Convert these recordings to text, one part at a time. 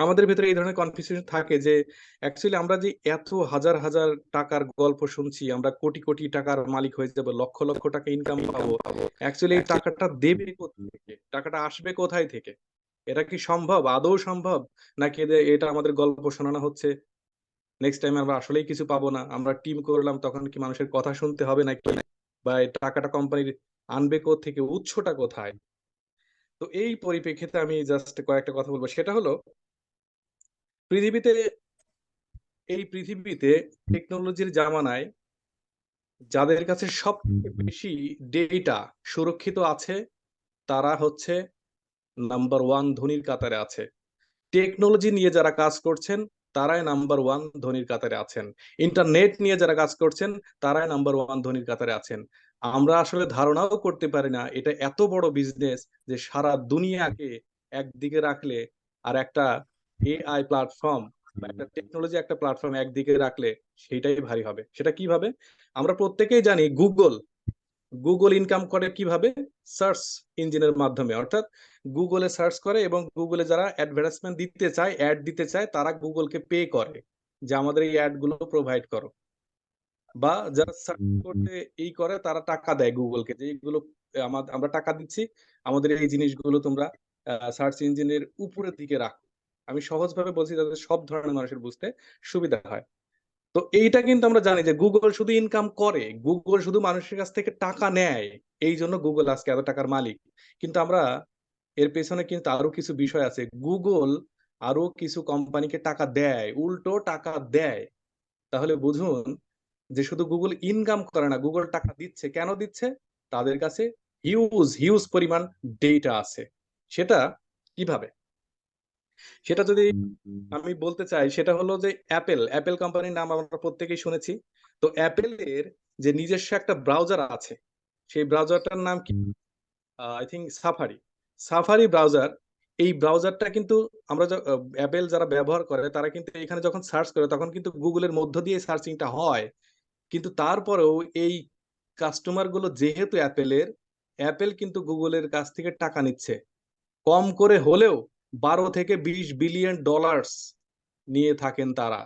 আমাদের ভেতরে এই ধরনের কনফিউশন থাকে যে অ্যাকচুয়ালি আমরা যে এত হাজার হাজার টাকার গল্প শুনছি, আমরা কোটি কোটি টাকার মালিক হয়ে যাব, লক্ষ লক্ষ টাকা ইনকাম পাবো। অ্যাকচুয়ালি এই টাকাটা দেবে থেকে? টাকাটা আসবে কোথায় থেকে? এটা কি সম্ভব? আদৌ সম্ভব? নাকি এটা আমাদের গল্প শোনানো হচ্ছে? নেক্সট টাইম আমরা আসলেই কিছু পাবো না। আমরা টিম করলাম, তখন কি মানুষের কথা শুনতে হবে নাকি? বা এই টাকাটা কোম্পানির আনবে থেকে উৎসটা কোথায়? তো এই পরিপ্রেক্ষিতে আমি জাস্ট কয়েকটা কথা বলব। সেটা হলো পৃথিবীতে এই পৃথিবীতে টেকনোলজির জামানায় যাদের কাছে সবথেকে বেশি ডেটা সুরক্ষিত আছে তারা হচ্ছে নাম্বার ওয়ান ধনির কাতারে আছে। টেকনোলজি নিয়ে যারা কাজ করছেন তারাই নাম্বার ওয়ান ধনির কাতারে আছেন। ইন্টারনেট নিয়ে যারা কাজ করছেন তারাই নাম্বার ওয়ান ধনির কাতারে আছেন। আমরা আসলে ধারণাও করতে পারি না এটা এত বড় বিজনেস যে সারা দুনিয়াকে একদিকে রাখলে আর একটা এআই প্ল্যাটফর্ম একটা টেকনোলজি একটা প্ল্যাটফর্ম একদিকে রাখলে সেটাই ভারী হবে। সেটা কীভাবে? আমরা প্রত্যেকেই জানি গুগল গুগল ইনকাম করে কীভাবে? সার্চ ইঞ্জিনের মাধ্যমে। অর্থাৎ গুগলে সার্চ করে এবং গুগলে যারা অ্যাডভার্টাইজমেন্ট দিতে চায় অ্যাড দিতে চায় তারা গুগলকে পে করে যে আমাদের এই অ্যাডগুলো প্রোভাইড করো। বা যারা সার্চ করতে এই করে তারা টাকা দেয় গুগলকে যে এইগুলো আমরা টাকা দিচ্ছি আমাদের এই জিনিসগুলো তোমরা সার্চ ইঞ্জিনের উপরের দিকে রাখো। আমি সহজভাবে বলছি যাতে সব ধরনের মানুষের বুঝতে সুবিধা হয়। তো এইটা কিন্তু আমরা জানি যে গুগল শুধু ইনকাম করে গুগল শুধু মানুষের কাছ থেকে টাকা নেয়, এই জন্য গুগল আজকে এত টাকার মালিক। কিন্তু আমরা এর পেছনে কিন্তু আরও কিছু বিষয় আছে। গুগল আরও কিছু কোম্পানিকে টাকা দেয়, উল্টো টাকা দেয়। তাহলে বুঝুন যে শুধু গুগল ইনকাম করে না গুগল টাকা দিচ্ছে। কেন দিচ্ছে? তাদের কাছে হিউজ হিউজ পরিমাণ ডেটা আছে। সেটা কীভাবে? সেটা যদি আমি বলতে চাই সেটা হলো যে অ্যাপেল অ্যাপেল কোম্পানির নাম আমরা প্রত্যেকেই শুনেছি। তো অ্যাপেলের যে নিজস্ব একটা ব্রাউজার আছে সেই ব্রাউজারটার নাম কি? I think Safari Safari browser এই ব্রাউজারটা কিন্তু আমরা অ্যাপেল যারা ব্যবহার করে তারা কিন্তু এখানে যখন সার্চ করে তখন কিন্তু গুগলের মধ্য দিয়ে সার্চিংটা হয়। কিন্তু তারপরেও এই কাস্টমারগুলো যেহেতু অ্যাপেলের অ্যাপেল কিন্তু গুগলের কাছ থেকে টাকা নিচ্ছে। কম করে হলেও বারো থেকে বিশ বিলিয়ন ডলার্স নিয়ে থাকেন তারা।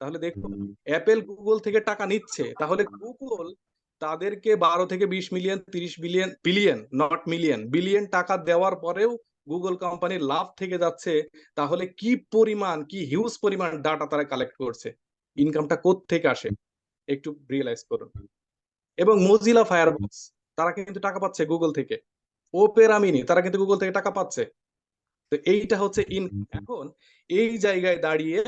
তাহলে দেখুন অ্যাপেল গুগল থেকে টাকা নিচ্ছে তাহলে গুগল তাদেরকে বারো থেকে বিশ মিলিয়ন তিরিশ billion billion not million billion টাকা দেওয়ার পরেও গুগল কোম্পানির লাভ থেকে যাচ্ছে তাহলে কি পরিমাণ কি হিউজ পরিমাণ ডাটা তারা কালেক্ট করছে? ইনকামটা থেকে আসে? একটু রিয়েলাইজ করুন। এবং মজিলা ফায়ারবক্স তারা কিন্তু টাকা পাচ্ছে গুগল থেকে। ওপেরা মিনি তারা কিন্তু গুগল থেকে টাকা পাচ্ছে। তো এইটা হচ্ছে ইন এখন এই জায়গায় দাঁড়িয়ে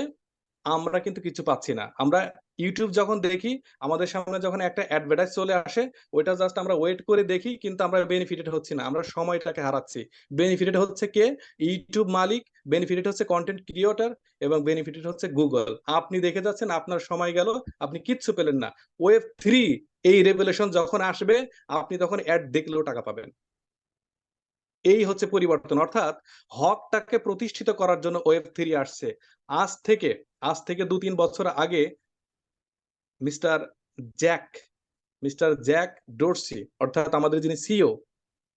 আমরা কিন্তু কিছু পাচ্ছি না। আমরা ইউটিউব যখন দেখি আমাদের সামনে যখন একটা অ্যাডভার্টাইজ চলে আসে ওইটা জাস্ট আমরা ওয়েট করে দেখি কিন্তু আমরা বেনিফিটেড হচ্ছি না। আমরা সময়টাকে হারাচ্ছি। বেনিফিটেড হচ্ছে কে? ইউটিউব মালিক বেনিফিটেড হচ্ছে কন্টেন্ট ক্রিয়েটর এবং বেনিফিটেড হচ্ছে গুগল আপনি দেখে যাচ্ছেন আপনার সময় গেল আপনি কিচ্ছু পেলেন না। ওয়েব থ্রি এই রেভুলেশন যখন আসবে আপনি তখন অ্যাড দেখলেও টাকা পাবেন। এই হচ্ছে পরিবর্তন। অর্থাৎ হকটাকে প্রতিষ্ঠিত করার জন্য ওয়েব থ্রি আসছে। আজ থেকে আজ থেকে দু তিন বছর আগে mister Jack mister Jack Dorsey, অর্থাৎ আমাদের যিনি সিও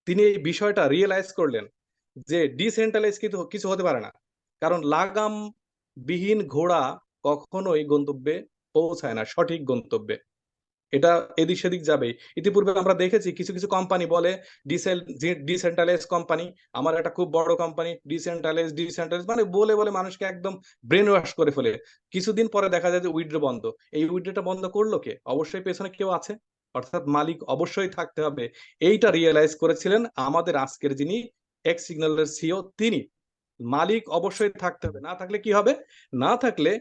তিনি এই বিষয়টা রিয়েলাইজ করলেন যে ডিসেন্ট্রালাইজ কিন্তু কিছু হতে পারে না। কারণ লাগাম বিহীন ঘোড়া কখনোই গন্তব্যে পৌঁছায় না, সঠিক গন্তব্যে। এটা এদিক সেদিক যাবে। ইতিপূর্বে আমরা দেখেছি কিছু কিছু কোম্পানি বলে ডিসেল ডিসেন্ট্রালাইজ কোম্পানি আমার একটা খুব বড় কোম্পানি ডিসেন্ট্রালাইজ ডিসেন্ট্রালাইজ মানে বলে বলে মানুষকে একদম ব্রেন ওয়াশ করে ফেলে। কিছুদিন পরে দেখা যায় যে উইড্রো বন্ধ। এই উইড্রোটা বন্ধ করল কে? অবশ্যই পেছনে কেউ আছে। অর্থাৎ মালিক অবশ্যই থাকতে হবে। এইটা রিয়েলাইজ করেছিলেন আমাদের আজকের যিনি এক্স সিগন্যালের সিও তিনি। মালিক অবশ্যই থাকতে হবে। না থাকলে কি হবে? না থাকলে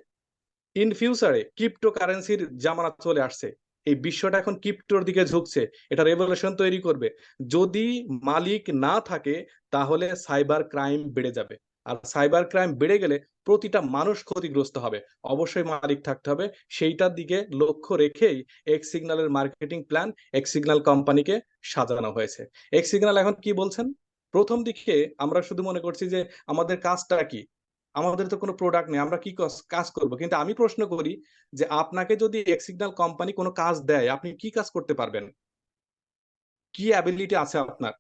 ইন ফিউচারে ক্রিপ্টো কারেন্সির জামানা চলে আসছে। এই বিশ্বটা এখন ক্রিপ্টোর দিকে ঝুঁকছে, এটা রেভলিউশন তৈরি করবে। যদি মালিক না থাকে, তাহলে সাইবার ক্রাইম বেড়ে যাবে। আর সাইবার ক্রাইম বেড়ে গেলে প্রতিটা মানুষ ক্ষতিগ্রস্ত হবে। অবশ্যই মালিক থাকতে হবে। সেইটার দিকে লক্ষ্য রেখেই এক্স সিগন্যালের মার্কেটিং প্ল্যান এক্স সিগন্যাল কোম্পানিকে সাজানো হয়েছে। এক্স সিগন্যাল এখন কি বলছেন? প্রথম দিকে আমরা শুধু মনে করছি যে আমাদের কাজটা কি? আমাদের তো কোনো প্রোডাক্ট নেই, আমরা কি কাজ করব? কিন্তু আমি প্রশ্ন করি যে আপনাকে যদি এক্সিগনাল কোম্পানি কোনো কাজ দেয়, আপনি কি কাজ করতে পারবেন? কি অ্যাবিলিটি আছে আপনার?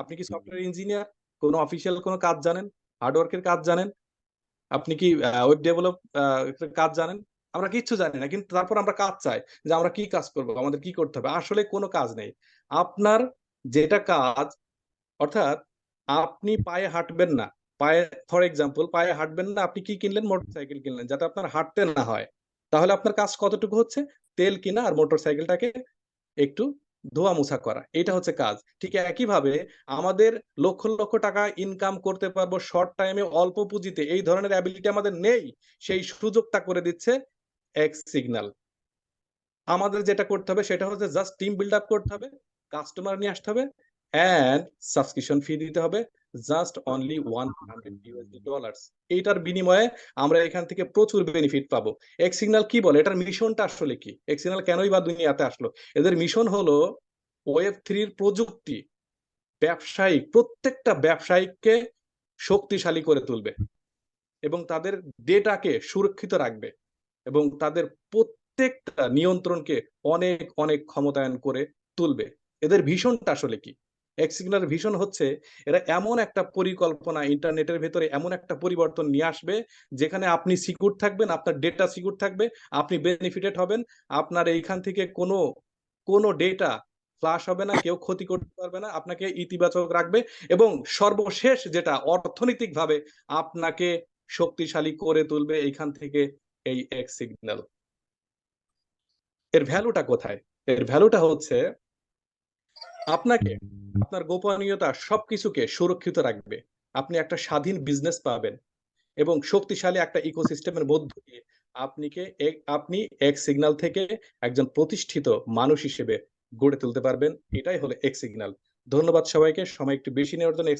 আপনি কি সফটওয়্যার ইঞ্জিনিয়ার কোনো অফিসিয়াল কোনো কাজ জানেন? হার্ডওয়ার্কের কাজ জানেন? আপনি কি ওয়েব ডেভেলপ কাজ জানেন? আমরা কিচ্ছু জানি না, কিন্তু তারপর আমরা কাজ চাই যে আমরা কি কাজ করব, আমাদের কি করতে হবে? আসলে কোনো কাজ নেই। আপনার যেটা কাজ, অর্থাৎ আপনি পায়ে হাঁটবেন না পায়ে ফর এক্সাম্পল পায়ে হাঁটবেন না, আপনি কি কিনলেন? মোটরসাইকেল কিনলেন। যাতে আপনার হাঁটতে না হয়। তাহলে আপনার কাজ কতটুকু হচ্ছে? তেল কিনা আর মোটরসাইকেলটাকে একটু ধোয়া মোছা করা। এটা হচ্ছে কাজ। ঠিক একইভাবে আমাদের লক্ষ লক্ষ টাকা ইনকাম করতে পারব শর্ট টাইমে অল্প পুঁজিতে। এই ধরনের অ্যাবিলিটি আমাদের নেই। সেই সুযোগটা করে দিচ্ছে এক্স সিগন্যাল আমাদের যেটা করতে হবে সেটা হচ্ছে জাস্ট টিম বিল্ড আপ করতে হবে। কাস্টমার নিয়ে আসতে হবে। অ্যান্ড সাবস্ক্রিপশন ফি দিতে হবে। Just only one hundred USD dollars এইটার বিনিময়ে আমরা এখান থেকে প্রচুর বেনিফিট পাবো। এক্স সিগন্যাল কি বলে? এটার মিশনটা আসলে কি? এক্স সিগন্যাল কেনই বা দুনিয়াতে আসলো? এদের মিশন হলো ওয়েব থ্রির প্রযুক্তি, ব্যবসায়িক, প্রত্যেকটা ব্যবসায়িককে শক্তিশালী করে তুলবে এবং তাদের ডেটাকে সুরক্ষিত রাখবে এবং তাদের প্রত্যেকটা নিয়ন্ত্রণকে অনেক অনেক ক্ষমতায়ন করে তুলবে। এদের ভীষণটা আসলে কি? এক্সিগনার ভিশন হচ্ছে, এরা এমন একটা পরিকল্পনা ইন্টারনেটের ভেতরে এমন একটা পরিবর্তন নিয়ে আসবে, যেখানে আপনি সিকিউর থাকবেন, আপনার ডেটা সিকিউর থাকবে, আপনি বেনিফিটেড হবেন, আপনার এইখান থেকে কোনো কোনো ডেটা ফ্লাশ হবে না, কেউ ক্ষতি করতে পারবে না, আপনাকে ইতিবাচক রাখবে এবং সর্বশেষ যেটা অর্থনৈতিকভাবে আপনাকে শক্তিশালী করে তুলবে এইখান থেকে এই এক্স সিগন্যাল এর ভ্যালুটা কোথায়? এর ভ্যালুটা হচ্ছে আপনাকে আপনার গোপনীয়তা সবকিছুকে সুরক্ষিত রাখবে। আপনি একটা স্বাধীন বিজনেস পাবেন এবং শক্তিশালী একটা ইকোসিস্টেমের মধ্য দিয়ে আপনিকে আপনি এক সিগন্যাল থেকে একজন প্রতিষ্ঠিত মানুষ হিসেবে গড়ে তুলতে পারবেন। এটাই হলো এক সিগন্যাল ধন্যবাদ সবাইকে। সময় একটু বেশি নেওয়ার জন্য